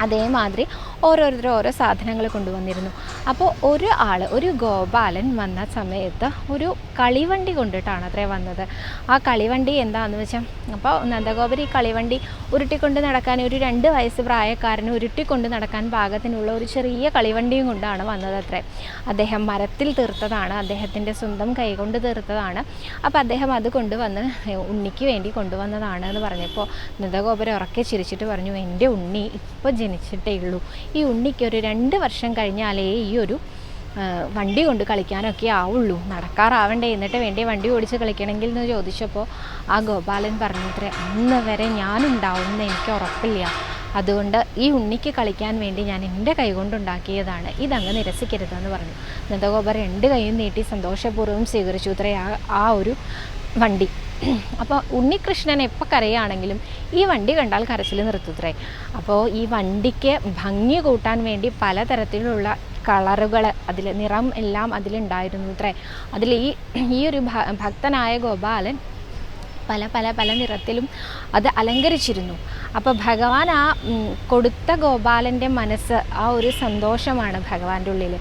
അതേമാതിരി ഓരോരുത്തരും ഓരോ സാധനങ്ങൾ കൊണ്ടുവന്നിരുന്നു. അപ്പോൾ ഒരു ആൾ ഒരു ഗോപാലൻ വന്ന സമയത്ത് ഒരു കളിവണ്ടി കൊണ്ടിട്ടാണ് അത്രേ വന്നത്. ആ കളിവണ്ടി എന്താണെന്ന് വെച്ചാൽ അപ്പോൾ നന്ദഗോപുരം ഈ കളിവണ്ടി ഉരുട്ടിക്കൊണ്ട് നടക്കാൻ ഒരു രണ്ട് വയസ്സ് പ്രായക്കാരന് ഉരുട്ടിക്കൊണ്ട് നടക്കാൻ പാകത്തിനുള്ള ഒരു ചെറിയ കളിവണ്ടിയും കൊണ്ടാണ് വന്നത് അത്രേ. അദ്ദേഹം മരത്തിൽ തീർത്തതാണ് അദ്ദേഹത്തിന്റെ സ്വന്തം കൈകൊണ്ട് തീർത്തതാണ്. അപ്പോൾ അദ്ദേഹം അത് കൊണ്ടുവന്ന് ഉണ്ണിക്ക് വേണ്ടി കൊണ്ടുവന്നതാണ് എന്ന് പറഞ്ഞപ്പോൾ നന്ദഗോപുരം ഉറക്കെ ചിരിച്ചിട്ട് പറഞ്ഞു എന്റെ ഉണ്ണി ഇപ്പോൾ ജനിച്ചിട്ടേ ഉള്ളൂ ഈ ഉണ്ണിക്ക് ഒരു രണ്ട് വർഷം കഴിഞ്ഞാലേ ഈ ഒരു വണ്ടി കൊണ്ട് കളിക്കാനൊക്കെ ആവുള്ളൂ. നടക്കാറാവണ്ടേ എന്നിട്ട് വേണ്ടി വണ്ടി ഓടിച്ച് കളിക്കണമെങ്കിൽ എന്ന് ചോദിച്ചപ്പോൾ ആ ഗോപാലൻ പറഞ്ഞത്രേ അന്ന് വരെ ഞാനുണ്ടാവുമെന്ന് എനിക്ക് ഉറപ്പില്ല. അതുകൊണ്ട് ഈ ഉണ്ണിക്ക് കളിക്കാൻ വേണ്ടി ഞാൻ എന്റെ കൈകൊണ്ടുണ്ടാക്കിയതാണ് ഇതങ്ങ് നിരസിക്കരുതെന്ന് പറഞ്ഞു. നന്ദഗോപർ രണ്ട് കൈയും നീട്ടി സന്തോഷപൂർവം സ്വീകരിച്ചു. ഇത്രേ ആ ആ ഒരു വണ്ടി. അപ്പോൾ ഉണ്ണികൃഷ്ണൻ എപ്പോൾ കരയാണെങ്കിലും ഈ വണ്ടി കണ്ടാൽ കരച്ചിൽ നിർത്തുത്രേ. അപ്പോൾ ഈ വണ്ടിക്ക് ഭംഗി കൂട്ടാൻ വേണ്ടി പലതരത്തിലുള്ള കളറുകൾ അതിൽ നിറം എല്ലാം അതിലുണ്ടായിരുന്നു അത്രേ അതിൽ ഈ ഈ ഒരു ഭക്തനായ ഗോപാലൻ പല പല പല നിറത്തിലും അത് അലങ്കരിച്ചിരുന്നു. അപ്പോൾ ഭഗവാൻ ആ കൊടുത്ത ഗോപാലന്റെ മനസ്സ് ആ ഒരു സന്തോഷമാണ് ഭഗവാന്റെ ഉള്ളിൽ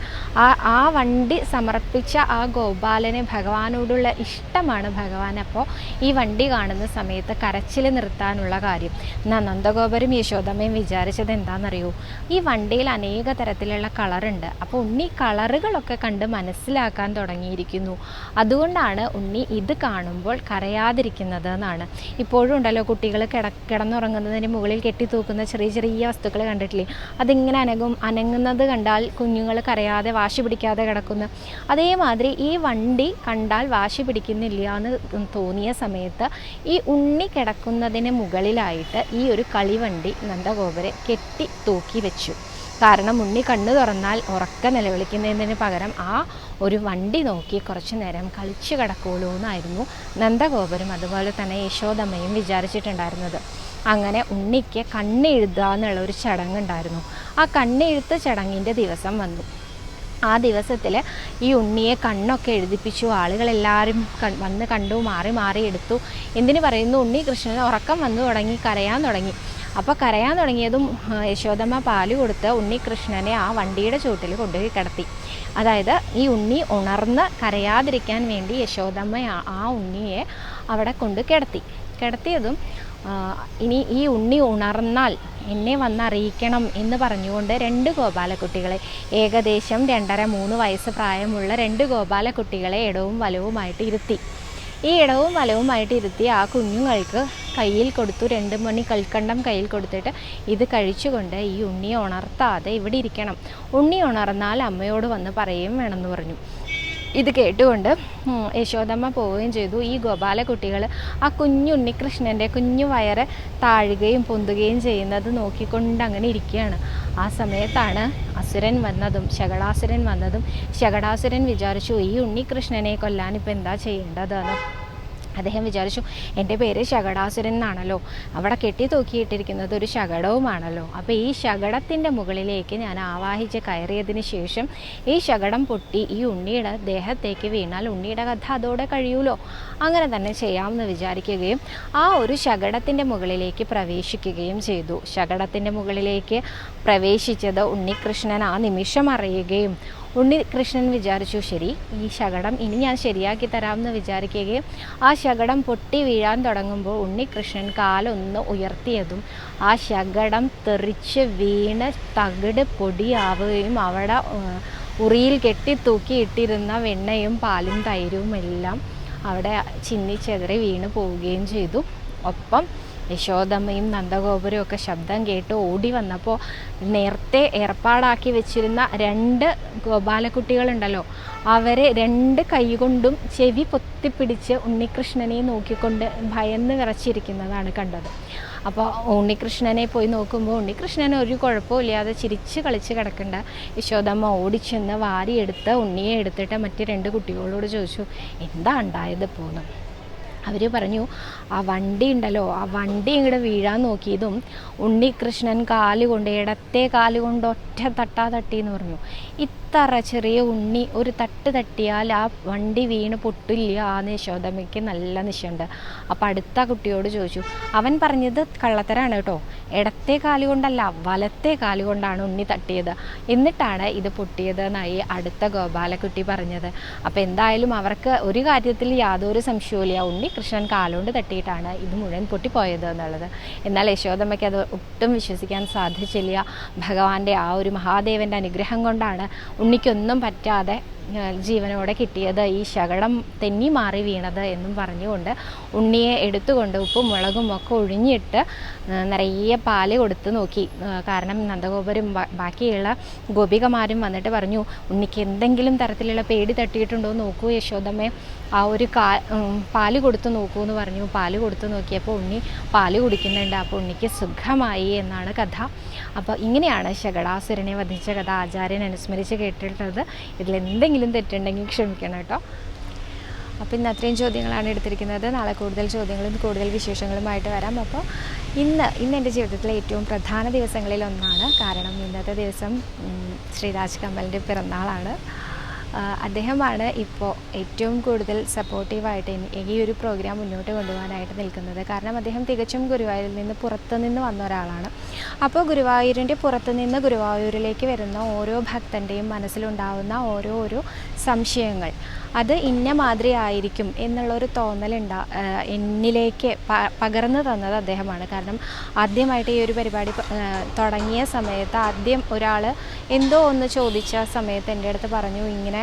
ആ ആ വണ്ടി സമർപ്പിച്ച ആ ഗോപാലനെ ഭഗവാനോടുള്ള ഇഷ്ടമാണ് ഭഗവാൻ. അപ്പോൾ ഈ വണ്ടി കാണുന്ന സമയത്ത് കരച്ചിൽ നിർത്താനുള്ള കാര്യം. നന്ദഗോപരും യശോദമ്മയും വിചാരിച്ചത് എന്താണെന്നറിയോ ഈ വണ്ടിയിൽ അനേക തരത്തിലുള്ള കളറുണ്ട്. അപ്പോൾ ഉണ്ണി കളറുകളൊക്കെ കണ്ട് മനസ്സിലാക്കാൻ തുടങ്ങിയിരിക്കുന്നു. അതുകൊണ്ടാണ് ഉണ്ണി ഇത് കാണുമ്പോൾ കരയാതിരിക്കുന്നത്. എന്നാണ്. ഇപ്പോഴും ഉണ്ടല്ലോ കുട്ടികൾ കിട കിടന്നുറങ്ങുന്നതിന് മുകളിൽ കെട്ടി തൂക്കുന്ന ചെറിയ ചെറിയ വസ്തുക്കൾ കണ്ടിട്ടില്ലേ? അതിങ്ങനെ അനങ്ങും അനങ്ങുന്നത് കണ്ടാൽ കുഞ്ഞുങ്ങൾ കരയാതെ വാശി പിടിക്കാതെ കിടക്കുന്നു. അതേമാതിരി ഈ വണ്ടി കണ്ടാൽ വാശി പിടിക്കുന്നില്ല എന്ന് തോന്നിയ സമയത്ത് ഈ ഉണ്ണി കിടക്കുന്നതിന് മുകളിലായിട്ട് ഈ ഒരു കളിവണ്ടി നന്ദഗോപുരെ കെട്ടി തൂക്കി വെച്ചു. കാരണം ഉണ്ണി കണ്ണ് തുറന്നാൽ ഉറക്ക നിലവിളിക്കുന്നതിന് പകരം ആ ഒരു വണ്ടി നോക്കി കുറച്ചു നേരം കളിച്ചു കിടക്കുള്ളൂ എന്നായിരുന്നു നന്ദഗോപുരം അതുപോലെ തന്നെ യശോദമ്മയും വിചാരിച്ചിട്ടുണ്ടായിരുന്നത്. അങ്ങനെ ഉണ്ണിക്ക് കണ്ണെഴുതുക എന്നുള്ള ഒരു ചടങ്ങുണ്ടായിരുന്നു. ആ കണ്ണെഴുത്ത് ചടങ്ങിന്റെ ദിവസം വന്നു. ആ ദിവസത്തിൽ ഈ ഉണ്ണിയെ കണ്ണൊക്കെ എഴുതിപ്പിച്ചു. ആളുകളെല്ലാവരും വന്ന് കണ്ടു മാറി മാറി എടുത്തു. എന്തിനു പറയുന്നു? ഉണ്ണി കൃഷ്ണന് ഉറക്കം വന്നു തുടങ്ങി കരയാൻ തുടങ്ങി. അപ്പോൾ കരയാൻ തുടങ്ങിയതും യശോദമ്മ പാൽ കൊടുത്ത് ഉണ്ണികൃഷ്ണനെ ആ വണ്ടിയുടെ ചുവട്ടിൽ കൊണ്ടുപോയി കിടത്തി. അതായത് ഈ ഉണ്ണി ഉണർന്ന് കരയാതിരിക്കാൻ വേണ്ടി യശോദമ്മ ആ ഉണ്ണിയെ അവിടെ കൊണ്ട് കിടത്തി. കിടത്തിയതും ഇനി ഈ ഉണ്ണി ഉണർന്നാൽ എന്നെ വന്നറിയിക്കണം എന്ന് പറഞ്ഞുകൊണ്ട് രണ്ട് ഗോപാലക്കുട്ടികളെ ഏകദേശം രണ്ടര മൂന്ന് വയസ്സ് പ്രായമുള്ള രണ്ട് ഗോപാലക്കുട്ടികളെ ഇടവും വലവുമായിട്ട് ഇരുത്തി. ഈ ഇടവും വലവുമായിട്ട് ഇരുത്തി ആ കുഞ്ഞുങ്ങൾക്ക് കയ്യിൽ കൊടുത്തു. രണ്ട് മണി കൽക്കണ്ടം കയ്യിൽ കൊടുത്തിട്ട് ഇത് കഴിച്ചുകൊണ്ട് ഈ ഉണ്ണിയെ ഉണർത്താതെ ഇവിടെ ഇരിക്കണം. ഉണ്ണി ഉണർന്നാൽ അമ്മയോട് വന്ന് പറയുകയും വേണമെന്ന് പറഞ്ഞു. ഇത് കേട്ടുകൊണ്ട് യശോദമ്മ പോവുകയും ചെയ്തു. ഈ ഗോപാലക്കുട്ടികൾ ആ കുഞ്ഞു ഉണ്ണികൃഷ്ണന്റെ കുഞ്ഞു വയറ് താഴുകയും പൊന്തുകയും ചെയ്യുന്നത് നോക്കിക്കൊണ്ട് അങ്ങനെ ഇരിക്കുകയാണ്. ആ സമയത്താണ് അസുരൻ വന്നതും ശകടാസുരൻ വന്നതും. ശകടാസുരൻ വിചാരിച്ചു ഈ ഉണ്ണികൃഷ്ണനെ കൊല്ലാൻ ഇപ്പം എന്താ ചെയ്യേണ്ടതെന്ന് അദ്ദേഹം വിചാരിച്ചു എന്റെ പേര് ശകടാസുരൻ എന്നാണല്ലോ. അവിടെ കെട്ടി തൂക്കിയിട്ടിരിക്കുന്നത് ഒരു ശകടവുമാണല്ലോ. അപ്പോൾ ഈ ശകടത്തിന്റെ മുകളിലേക്ക് ഞാൻ ആവാഹിച്ച് കയറിയതിന് ശേഷം ഈ ശകടം പൊട്ടി ഈ ഉണ്ണിയുടെ ദേഹത്തേക്ക് വീണാൽ ഉണ്ണിയുടെ കഥ അതോടെ കഴിയൂലോ? അങ്ങനെ തന്നെ ചെയ്യാമെന്ന് വിചാരിക്കുകയും ആ ഒരു ശകടത്തിന്റെ മുകളിലേക്ക് പ്രവേശിക്കുകയും ചെയ്തു. ശകടത്തിന്റെ മുകളിലേക്ക് പ്രവേശിച്ചത് ഉണ്ണികൃഷ്ണൻ ആ നിമിഷം അറിയുകയും ഉണ്ണികൃഷ്ണൻ വിചാരിച്ചു ശരി ഈ ശകടം ഇനി ഞാൻ ശരിയാക്കി തരാമെന്ന് വിചാരിക്കുകയും ആ ശകടം പൊട്ടി വീഴാൻ തുടങ്ങുമ്പോൾ ഉണ്ണികൃഷ്ണൻ കാലൊന്ന് ഉയർത്തിയതും ആ ശകടം തെറിച്ച് വീണ് തകിട് പൊടിയാവുകയും അവിടെ ഉറിയിൽ കെട്ടി തൂക്കി ഇട്ടിരുന്ന വെണ്ണയും പാലും തൈരും എല്ലാം അവിടെ ചിന്നിച്ചെതറി വീണ് പോവുകയും ചെയ്തു. ഒപ്പം യശോദമ്മയും നന്ദഗോപുരവും ഒക്കെ ശബ്ദം കേട്ട് ഓടി വന്നപ്പോൾ നേരത്തെ ഏർപ്പാടാക്കി വെച്ചിരുന്ന രണ്ട് ഗോപാലക്കുട്ടികളുണ്ടല്ലോ അവരെ രണ്ട് കൈകൊണ്ടും ചെവി പൊത്തിപ്പിടിച്ച് ഉണ്ണികൃഷ്ണനെ നോക്കിക്കൊണ്ട് ഭയന്ന് വിറച്ചിരിക്കുന്നതാണ് കണ്ടത്. അപ്പോൾ ഉണ്ണികൃഷ്ണനെ പോയി നോക്കുമ്പോൾ ഉണ്ണികൃഷ്ണന് ഒരു കുഴപ്പമില്ലാതെ ചിരിച്ച് കളിച്ച് കിടക്കേണ്ട. യശോദമ്മ ഓടിച്ചെന്ന് വാരിയെടുത്ത് ഉണ്ണിയെ എടുത്തിട്ട് മറ്റു രണ്ട് കുട്ടികളോട് ചോദിച്ചു എന്താ ഉണ്ടായത് പോന്നു? അവർ പറഞ്ഞു ആ വണ്ടി ഉണ്ടല്ലോ ആ വണ്ടി ഇങ്ങോട്ട് വീഴാൻ നോക്കിയതും ഉണ്ണികൃഷ്ണൻ കാൽ കൊണ്ട് ഇടത്തെ കാൽ കൊണ്ട് ഒറ്റ തട്ടാ തട്ടി എന്ന് പറഞ്ഞു. ഇത്ര ചെറിയ ഉണ്ണി ഒരു തട്ട് തട്ടിയാൽ ആ വണ്ടി വീണ് പൊട്ടില്ല ആ യശോദമ്മയ്ക്ക് നല്ല നിശയുണ്ട് അപ്പോൾ അടുത്ത കുട്ടിയോട് ചോദിച്ചു അവൻ പറഞ്ഞത് കള്ളത്തരാണ് കേട്ടോ. ഇടത്തെ കാൽ കൊണ്ടല്ല വലത്തെ കാൽ കൊണ്ടാണ് ഉണ്ണി തട്ടിയത്. എന്നിട്ടാണ് ഇത് പൊട്ടിയത് എന്നായി അടുത്ത ഗോപാലക്കുട്ടി പറഞ്ഞത്. അപ്പോൾ എന്തായാലും അവർക്ക് ഒരു കാര്യത്തിൽ യാതൊരു സംശയവുമില്ല. ഉണ്ണി കൃഷ്ണൻ കാലുകൊണ്ട് തട്ടിയിട്ടാണ് ഇത് മുഴുവൻ പൊട്ടിപ്പോയത് എന്നുള്ളത്. എന്നാൽ യശോദമ്മയ്ക്ക് അത് ഒട്ടും വിശ്വസിക്കാൻ സാധിച്ചില്ല. ഭഗവാന്റെ ആ ഒരു മഹാദേവന്റെ അനുഗ്രഹം കൊണ്ടാണ് ഉണ്ണിക്കൊന്നും പറ്റാതെ ജീവനോടെ കിട്ടിയത് ഈ ശകടം തെന്നി മാറി വീണത് എന്നും പറഞ്ഞുകൊണ്ട് ഉണ്ണിയെ എടുത്തുകൊണ്ട് ഉപ്പും മുളകും ഒക്കെ ഒഴിഞ്ഞിട്ട് നിറയെ പാൽ കൊടുത്ത് നോക്കി. കാരണം നന്ദഗോപരും ബാക്കിയുള്ള ഗോപികമാരും വന്നിട്ട് പറഞ്ഞു ഉണ്ണിക്ക് എന്തെങ്കിലും തരത്തിലുള്ള പേടി തട്ടിയിട്ടുണ്ടോ നോക്കൂ യശോദമ്മേ. ആ ഒരു കാ പാൽ കൊടുത്ത് നോക്കൂ എന്ന് പറഞ്ഞു. പാൽ കൊടുത്ത് നോക്കിയപ്പോൾ ഉണ്ണി പാൽ കുടിക്കുന്നുണ്ട്. അപ്പോൾ ഉണ്ണിക്ക് സുഖമായി എന്നാണ് കഥ. അപ്പോൾ ഇങ്ങനെയാണ് ശകടാസുരനെ വധിച്ച കഥ. ആചാര്യൻ അനുസ്മരിച്ച് കേട്ടിട്ടുള്ളത്. ഇതിൽ എന്തെങ്കിലും തെറ്റുണ്ടെങ്കിൽ ക്ഷമിക്കണം കേട്ടോ. അപ്പോൾ ഇന്ന് അത്രയും ചോദ്യങ്ങളാണ് എടുത്തിരിക്കുന്നത്. നാളെ കൂടുതൽ ചോദ്യങ്ങളും കൂടുതൽ വിശേഷങ്ങളുമായിട്ട് വരാം. അപ്പോൾ ഇന്ന് ഇന്ന് എന്റെ ജീവിതത്തിലെ ഏറ്റവും പ്രധാന ദിവസങ്ങളിൽ ഒന്നാണ് കാരണം ഇന്നത്തെ ദിവസം ശ്രീരാജ് കമലിന്റെ പിറന്നാളാണ്. അദ്ദേഹമാണ് ഇപ്പോൾ ഏറ്റവും കൂടുതൽ സപ്പോർട്ടീവായിട്ട് ഈ ഒരു പ്രോഗ്രാം മുന്നോട്ട് കൊണ്ടുപോകാനായിട്ട് നിൽക്കുന്നത്. കാരണം അദ്ദേഹം തികച്ചും ഗുരുവായൂരിൽ നിന്ന് പുറത്തുനിന്ന് വന്ന ഒരാളാണ്. അപ്പോൾ ഗുരുവായൂരിന്റെ പുറത്തുനിന്ന് ഗുരുവായൂരിലേക്ക് വരുന്ന ഓരോ ഭക്തന്റെയും മനസ്സിലുണ്ടാവുന്ന ഓരോ ഓരോ സംശയങ്ങൾ. അത് ഇന്ന മാതിരി ആയിരിക്കും എന്നുള്ളൊരു തോന്നലുണ്ടാ എന്നിലേക്ക് പകർന്നു തന്നത് അദ്ദേഹമാണ്. കാരണം ആദ്യമായിട്ട് ഈ ഒരു പരിപാടി തുടങ്ങിയ സമയത്ത് ആദ്യം ഒരാൾ എന്തോ ഒന്ന് ചോദിച്ച സമയത്ത് എന്റെ അടുത്ത് പറഞ്ഞു ഇങ്ങനെ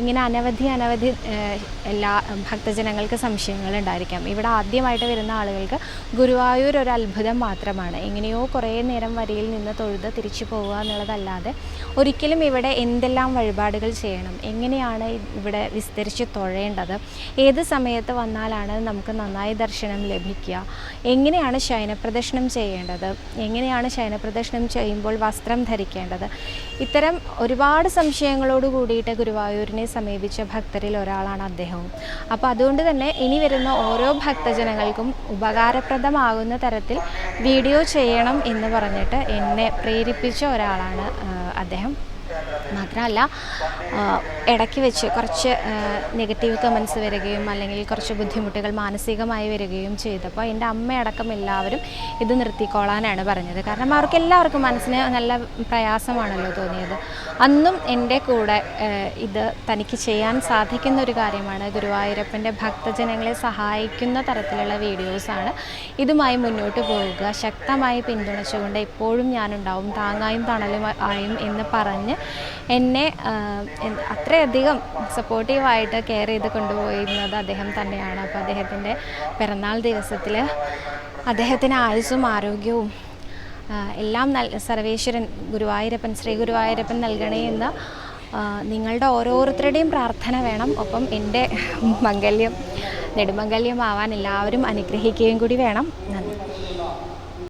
ഇങ്ങനെ അനവധി അനവധി എല്ലാ ഭക്തജനങ്ങൾക്ക് സംശയങ്ങൾ ഉണ്ടായിരിക്കാം. ഇവിടെ ആദ്യമായിട്ട് വരുന്ന ആളുകൾക്ക് ഗുരുവായൂർ ഒരു അത്ഭുതം മാത്രമാണ്. എങ്ങനെയോ കുറേ നേരം വരിയിൽ നിന്ന് തൊഴുത് തിരിച്ചു പോവുക എന്നുള്ളതല്ലാതെ ഒരിക്കലും ഇവിടെ എന്തെല്ലാം വഴിപാടുകൾ ചെയ്യണം എങ്ങനെയാണ് ഇവിടെ വിസ്തരിച്ച് തൊഴേണ്ടത് ഏത് സമയത്ത് വന്നാലാണ് നമുക്ക് നന്നായി ദർശനം ലഭിക്കുക എങ്ങനെയാണ് ശയനപ്രദക്ഷിണം ചെയ്യേണ്ടത് എങ്ങനെയാണ് ശയനപ്രദക്ഷിണം ചെയ്യുമ്പോൾ വസ്ത്രം ധരിക്കേണ്ടത് ഇത്തരം ഒരുപാട് സംശയങ്ങളോട് കൂടിയിട്ട് ഗുരുവായൂരിനെ സമീപിച്ച ഭക്തരിൽ ഒരാളാണ് അദ്ദേഹവും അപ്പോൾ അതുകൊണ്ട് തന്നെ ഇനി വരുന്ന ഓരോ ഭക്തജനങ്ങൾക്കും ഉപകാരപ്രദമാകുന്ന തരത്തിൽ വീഡിയോ ചെയ്യണം എന്ന് പറഞ്ഞിട്ട് എന്നെ പ്രേരിപ്പിച്ച ഒരാളാണ് അദ്ദേഹം. മാത്രമല്ല ഇടയ്ക്ക് വെച്ച് കുറച്ച് നെഗറ്റീവ് കമൻസ് വരികയും അല്ലെങ്കിൽ കുറച്ച് ബുദ്ധിമുട്ടുകൾ മാനസികമായി വരികയും ചെയ്തപ്പോൾ എന്റെ അമ്മയടക്കം എല്ലാവരും ഇത് നിർത്തിക്കോളാനാണ് പറഞ്ഞത്. കാരണം അവർക്ക് എല്ലാവർക്കും മനസ്സിന് നല്ല പ്രയാസമാണല്ലോ തോന്നിയത്. അന്നും എന്റെ കൂടെ ഇത് തനിക്ക് ചെയ്യാൻ സാധിക്കുന്ന ഒരു കാര്യമാണ് ഗുരുവായൂരപ്പന്റെ ഭക്തജനങ്ങളെ സഹായിക്കുന്ന തരത്തിലുള്ള വീഡിയോസാണ് ഇതുമായി മുന്നോട്ട് പോവുക ശക്തമായി പിന്തുണച്ചുകൊണ്ട് എപ്പോഴും ഞാനുണ്ടാവും താങ്ങായും തണലും ആയും എന്ന് പറഞ്ഞ് എന്നെ അത്രയധികം സപ്പോർട്ടീവായിട്ട് കെയർ ചെയ്ത് കൊണ്ടുപോയിരുന്നത് അദ്ദേഹം തന്നെയാണ്. അപ്പോൾ അദ്ദേഹത്തിന്റെ പിറന്നാൾ ദിവസത്തിൽ അദ്ദേഹത്തിന് ആയുസ്സും ആരോഗ്യവും എല്ലാം നൽ സർവേശ്വരൻ ഗുരുവായൂരപ്പൻ ശ്രീ ഗുരുവായൂരപ്പൻ നൽകണേ എന്ന് നിങ്ങളുടെ ഓരോരുത്തരുടെയും പ്രാർത്ഥന വേണം. ഒപ്പം എന്റെ മംഗല്യം നെടുമംഗല്യമാവാൻ എല്ലാവരും അനുഗ്രഹിക്കുകയും കൂടി വേണം. നന്ദി.